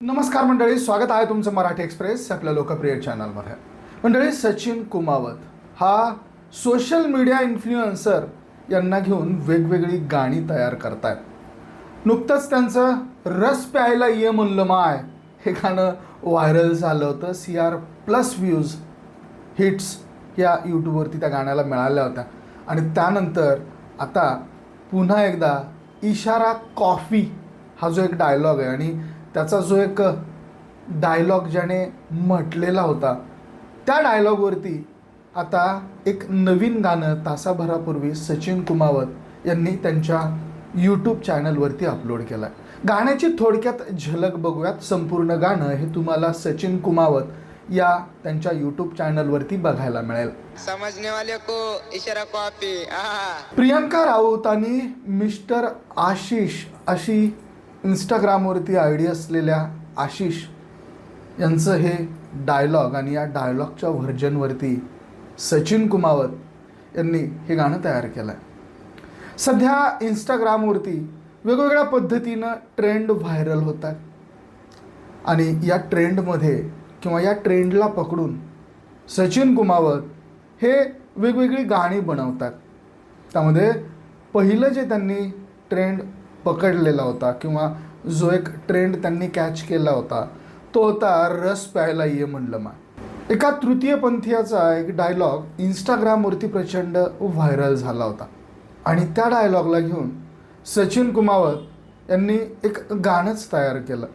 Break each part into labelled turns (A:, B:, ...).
A: नमस्कार मंडळी स्वागत आहे तुमचं मराठी एक्सप्रेस आपल्या लोकप्रिय चॅनलमध्ये. मंडळी सचिन कुमावत हा सोशल मीडिया इन्फ्लुएन्सर यांना घेऊन वेगवेगळी गाणी तयार करतायत. नुकतंच त्यांचं रस प्यायला ये म्हणलं माय हे गाणं व्हायरल झालं होतं. C R plus views hits या यूट्यूबवरती त्या गाण्याला मिळाल्या होत्या. आणि त्यानंतर आता पुन्हा एकदा इशारा कॉफी हा जो एक डायलॉग आहे आणि त्याचा जो एक डायलॉग ज्याने म्हटलेला होता त्या डायलॉगवरती आता एक नवीन गाणं तासाभरापूर्वी सचिन कुमावत यांनी त्यांच्या यूट्यूब चॅनलवरती अपलोड केलं आहे गाण्याची थोडक्यात झलक बघूयात संपूर्ण गाणं हे तुम्हाला सचिन कुमावत या त्यांच्या यूट्यूब चॅनलवरती बघायला मिळेल.
B: समझने वाले को इशारा कॉपी
A: प्रियंका राऊत आणि मिस्टर आशिष अशी इंस्टाग्रामवरती आय डी असलेल्या आशिष यांचं हे डायलॉग आणि या डायलॉगच्या व्हर्जनवरती सचिन कुमावत यांनी हे गाणं तयार केलं आहे सध्या इंस्टाग्रामवरती वेगवेगळ्या पद्धतीनं ट्रेंड व्हायरल होतात आणि या ट्रेंडमध्ये किंवा या ट्रेंडला पकडून सचिन कुमावत हे वेगवेगळी गाणी बनवतात. त्यामध्ये पहिलं जे त्यांनी ट्रेंड पकडलेला होता किंवा जो एक ट्रेंड त्यांनी कॅच केला होता तो होता रस प्यायला ये म्हणलं मा. एका तृतीयपंथीयाचा एक डायलॉग इंस्टाग्रामवरती प्रचंड व्हायरल झाला होता. आणि त्या डायलॉगला घेऊन सचिन कुमावत यांनी एक गाणंच तयार केलं.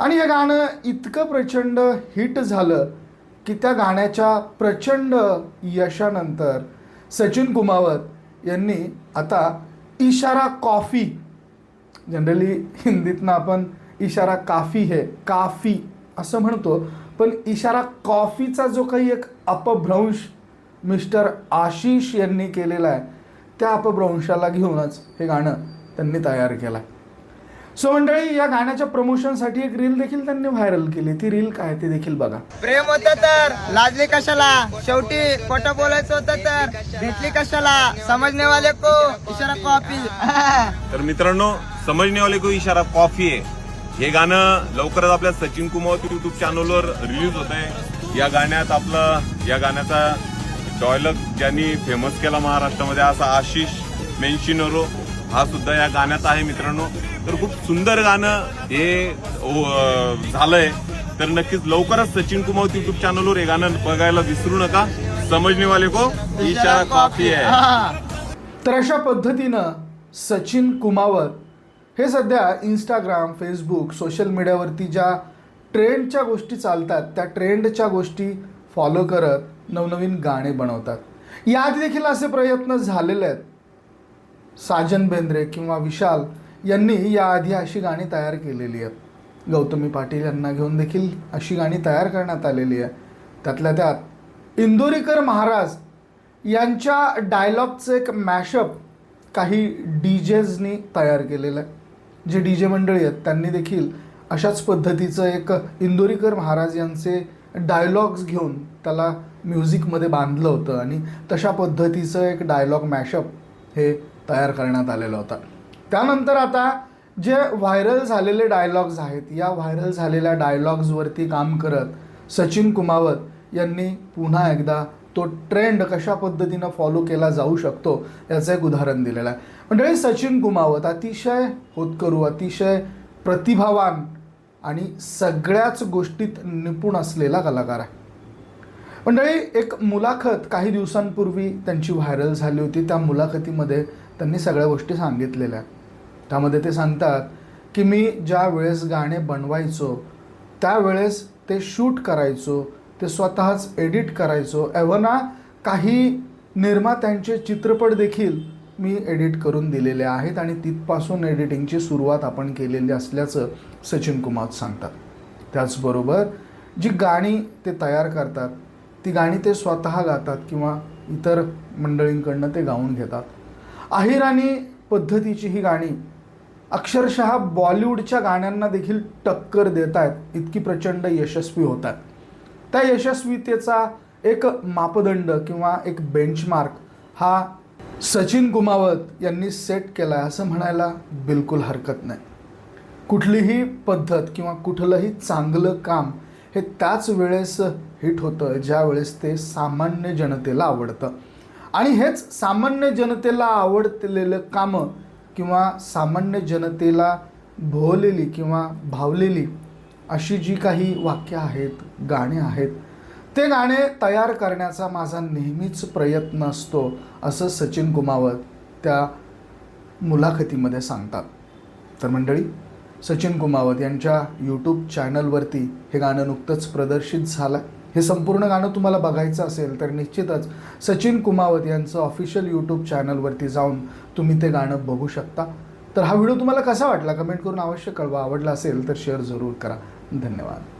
A: आणि हे गाणं इतकं प्रचंड हिट झालं की त्या गाण्याच्या प्रचंड यशानंतर सचिन कुमावत यांनी आता इशारा कॉफी जनरली हिंदीतनं आपण इशारा काफी हे काफी असं म्हणतो. पण इशारा कॉफीचा जो काही एक अपभ्रंश मिस्टर आशिष यांनी केलेला आहे त्या अपभ्रंशाला घेऊनच हे गाणं त्यांनी तयार केलं आहे सो मंडळी या गाण्याच्या प्रमोशनसाठी एक रील देखील त्यांनी व्हायरल केली. ती रील काय ते देखील बघा.
B: प्रेम होतं तर लाजली कशाला? शेवटी खोटं बोलायचं होतं तर भेटली कशाला? समजने वाले को इशारा कॉपी
C: तर मित्रांनो समजने वाले को इशारा कॉफी आहे. हे गाणं लवकरच आपल्या सचिन कुमार युट्यूब चॅनलवर रिलीज होत आहे. या गाण्यात आपलं या गाण्याचा डायलॉग ज्यांनी फेमस केला महाराष्ट्रामध्ये असा आशिष मेन्शिनोरो हा सुद्धा या गाण्यात आहे मित्रांनो. तर खूप सुंदर गाणं हे झालंय. तर नक्कीच लवकरच सचिन कुमार युट्यूब चॅनलवर हे गाणं बघायला विसरू नका. समजने वाले को इशारा कॉफी आहे.
A: तर अशा पद्धतीनं सचिन कुमावत हे सध्या इंस्टाग्राम फेसबुक सोशल मीडियावरती ज्या ट्रेंडच्या गोष्टी चालतात त्या ट्रेंडच्या गोष्टी फॉलो करत नवनवीन गाणे बनवतात. याआधी देखील असे प्रयत्न झालेले आहेत. साजन बेंद्रे किंवा विशाल यांनी याआधी अशी गाणी तयार केलेली आहेत. गौतमी पाटील यांना घेऊन देखील अशी गाणी तयार करण्यात आलेली आहे त्यातल्या त्यात इंदोरीकर महाराज यांच्या डायलॉगचं एक मॅशअप काही डी जेजनी तयार केलेलं आहे. जे डी जे मंडळी आहेत त्यांनी देखील अशाच पद्धतीचं एक इंदोरीकर महाराज यांचे डायलॉग्स घेऊन त्याला म्युझिकमध्ये बांधलं होतं आणि तशा पद्धतीचं एक डायलॉग मॅशअप हे तयार करण्यात आलेलं होतं. त्यानंतर आता जे व्हायरल झालेले डायलॉग्स आहेत या व्हायरल झालेल्या डायलॉग्सवरती काम करत सचिन कुमावत यांनी पुन्हा एकदा तो ट्रेंड कशा पद्धतीनं फॉलो केला जाऊ शकतो याचं एक उदाहरण दिलेलं आहे. मंडळी सचिन कुमावत अतिशय होतकरू अतिशय प्रतिभावान आणि सगळ्याच गोष्टीत निपुण असलेला कलाकार आहे. मंडळी एक मुलाखत काही दिवसांपूर्वी त्यांची व्हायरल झाली होती. त्या मुलाखतीमध्ये त्यांनी सगळ्या गोष्टी सांगितलेल्या त्यामध्ये ते सांगतात की मी ज्या वेळेस गाणे बनवायचो त्यावेळेस ते शूट करायचो ते स्वतःच एडिट करायचो. एव्हना काही निर्मात्यांचे चित्रपट देखील मी एडिट करून दिलेले आहेत आणि तिथपासून एडिटिंगची सुरुवात आपण केलेली असल्याचं सचिन कुमार सांगतात. त्याचबरोबर जी गाणी ते तयार करतात ती गाणी ते स्वतः गातात किंवा इतर मंडळींकडनं ते गाऊन घेतात. अहिराणी पद्धतीची ही गाणी अक्षरशः बॉलिवूडच्या गाण्यांना देखील टक्कर देत आहेत इतकी प्रचंड यशस्वी होतात. त्या यशस्वीतेचा एक मापदंड किंवा एक बेंचमार्क हा सचिन कुमावत यांनी सेट केला आहे असं म्हणायला बिलकुल हरकत नाही. कुठलीही पद्धत किंवा कुठलंही चांगलं काम हे त्याच वेळेस हिट होतं ज्या वेळेस ते सामान्य जनतेला आवडतं. आणि हेच सामान्य जनतेला आवडलेलं कामं किंवा सामान्य जनतेला भोवलेली किंवा भावलेली अशी जी काही वाक्य आहेत गाणे आहेत ते गाणे तयार करण्याचा माझा नेहमीच प्रयत्न असतो असं सचिन कुमावत त्या मुलाखतीमध्ये सांगतात. तर मंडळी सचिन कुमावत यांच्या यूट्यूब चॅनलवरती हे गाणं नुकतंच प्रदर्शित झालं हे संपूर्ण गाणं तुम्हाला बघायचं असेल तर निश्चितच सचिन कुमावत यांचं ऑफिशियल यूट्यूब चॅनलवरती जाऊन तुम्ही ते गाणं बघू शकता. तर हा व्हिडिओ तुम्हाला कसा वाटला? कमेंट करून अवश्य कळवा. आवडला असेल तर शेअर जरूर करा. धन्यवाद.